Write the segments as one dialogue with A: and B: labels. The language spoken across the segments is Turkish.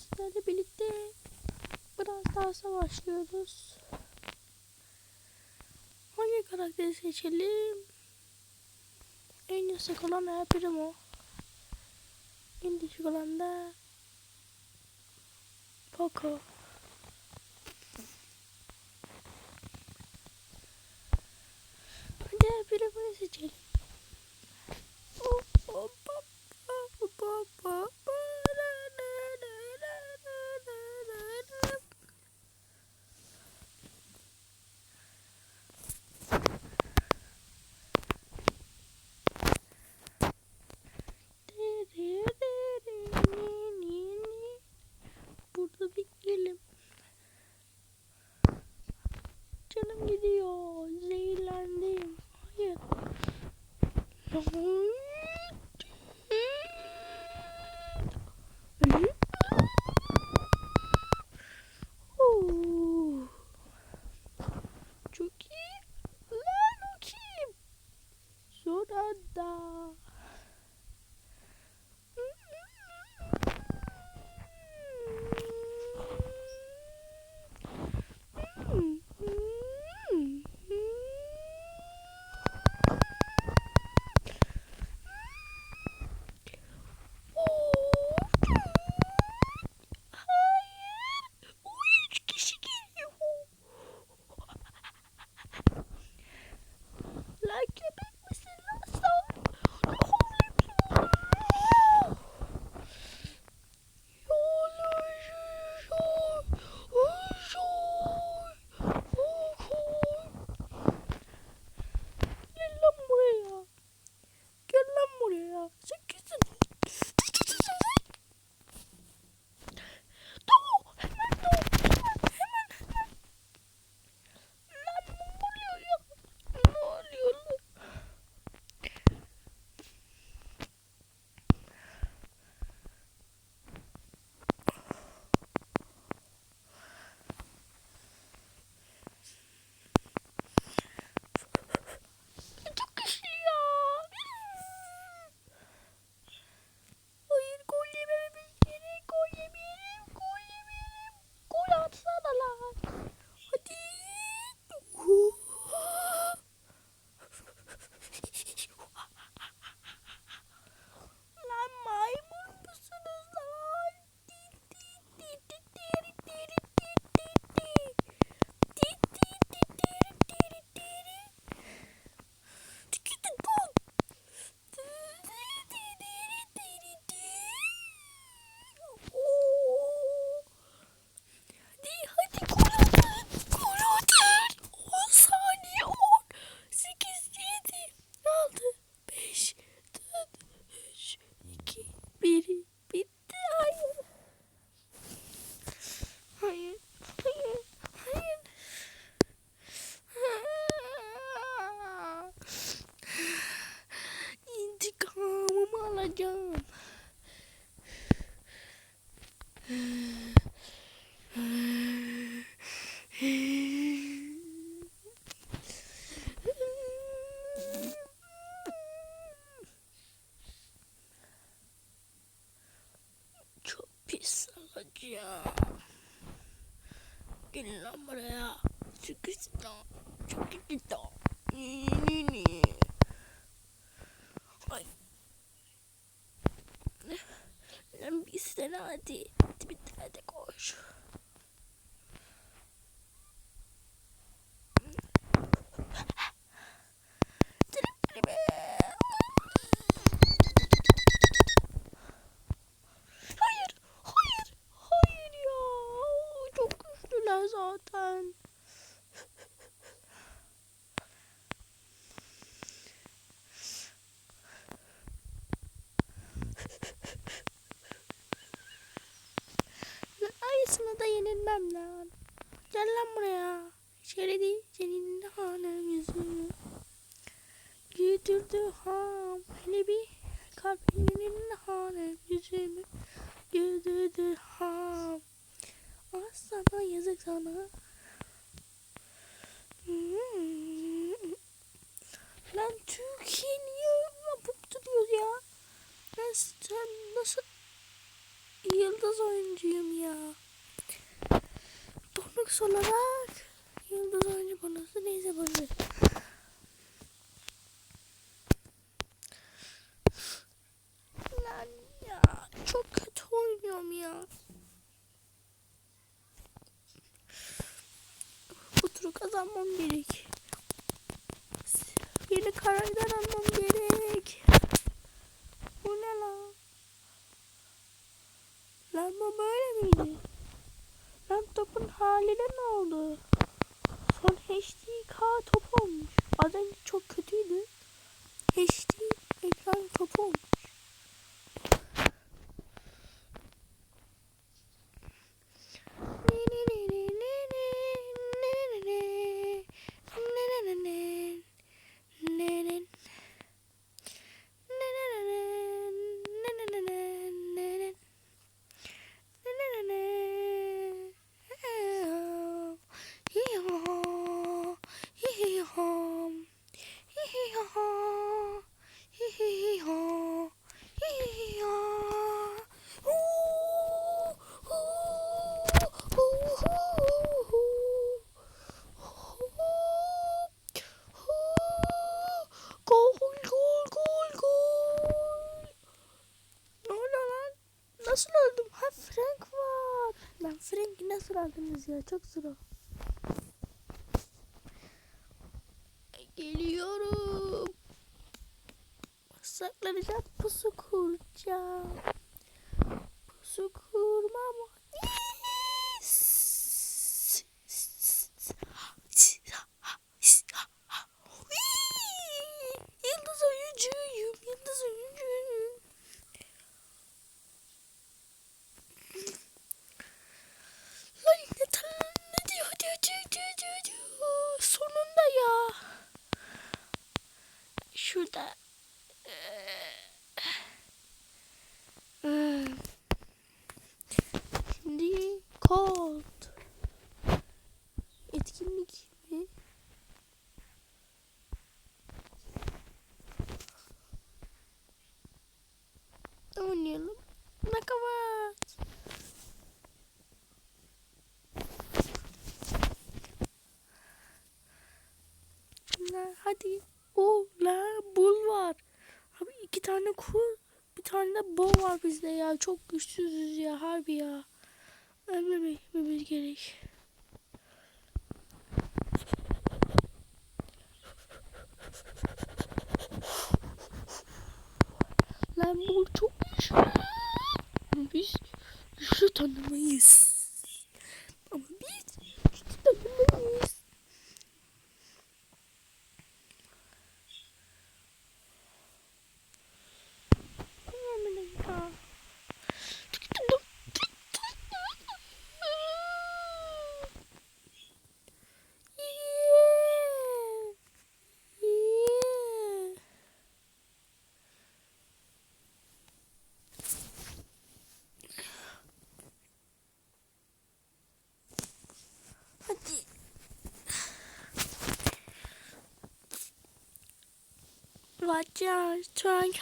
A: sizlerle birlikte biraz daha savaşlıyoruz. Hangi karakteri seçelim? En yüksek olan El Primo. En düşük olan da Poco. Hadi El Primo'yu seçelim. 지금 저 비싸가지야. 길라 말이야. 죽겠어. 죽겠다 니니니 음. Sene hadi. Hadi bitti hadi koş. Tripleri Hayır, hayır, hayır ya. Çok güçlüler zaten. Ayısına da yenilmem lan. Gel lan buraya. İçeri değil, senin hanım yüzünü. Güldürdü ham. Hele bir kalbinin hanım yüzümü. Güldürdü ham. Ah sana yazık sana. Hmm. Ben sen nasıl yıldız oyuncuyum ya. Bonus olarak yıldız oyuncu bonusu neyse bonusu. Lan ya çok kötü oynuyorum ya. Bu turu kazanmam gerek. Yeni karakter almam gerek. Bu ne lan? Lan bu böyle miydi? Haline ne oldu? Son HDK top olmuş. Az önce çok kötüydü. HD ekran topu olmuş. Gol gol gol gol. Ne oluyor lan? Nasıl öldüm? Ha Frank var. Ben Frank'i nasıl aldınız ya? Çok o. Geliyorum. Saklanacağım. Pusu kuracağım. Pusu kurmam. Yıldız oyuncuyum. Yıldız oyuncuyum. Lan yeter lan. Ne diyor? Diyor, diyor, diyor, diyor, diyor. Sonunda ya. Şurada. Şimdi kod. Etkinlik mi? Oynayalım. Nakavat. Hadi. O la bul var. Abi iki tane kul, bir tane de bol var bizde ya. Çok güçsüzüz ya harbi ya. Ölmememiz gerek. Lan bu çok Watch out, try and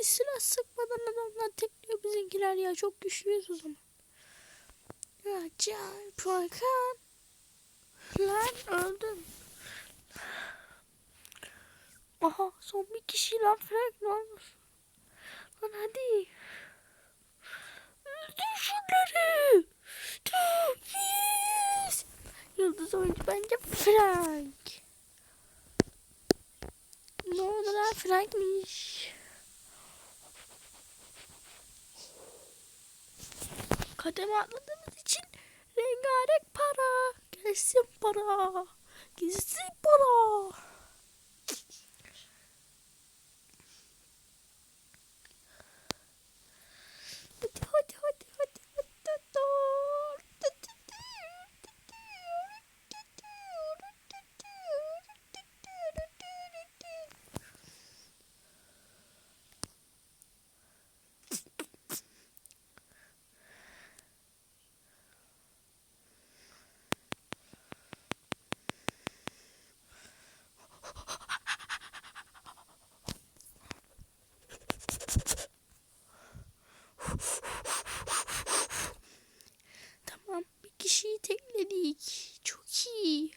A: bir silah sıkmadan adamlar tekliyor bizimkiler ya. Çok güçlüyüz o zaman. Acayip Hakan. Lan öldüm. Aha son bir kişi lan Frank lan. Lan hadi. Öldür şunları. Yes. Yıldız oyuncu bence Frank. Ne oldu lan Frank'miş. Kademe atladığımız için rengarenk para. Gelsin para. Gitsin para. Hadi hadi hadi hadi hadi dur. İlerledik. Çok iyi.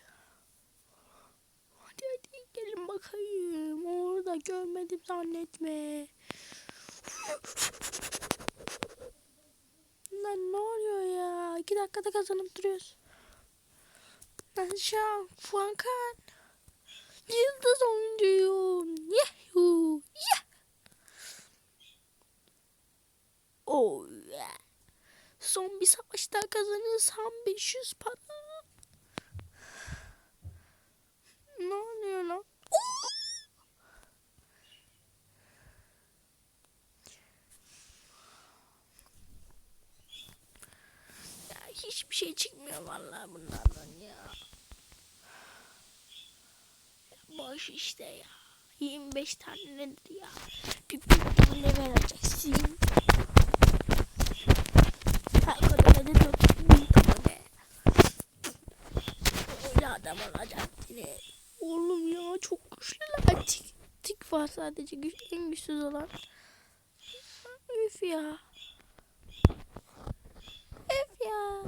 A: Hadi hadi gelin bakayım. Orada görmedim zannetme. Lan ne oluyor ya? İki dakikada kazanıp duruyoruz. Lan Şam, Fuankan. Yıldız oyuncuyum. Yahoo. Son bir savaşta kazanırsam 500 para. Ne oluyor lan? Ya hiçbir şey çıkmıyor vallahi bunlardan ya. Boş işte ya. 25 tane nedir ya? Bir bin tane vereceksin. olacak yine. Oğlum ya çok güçlüler. Tik, tik var sadece güç, en güçsüz olan. Üf ya. Üf ya.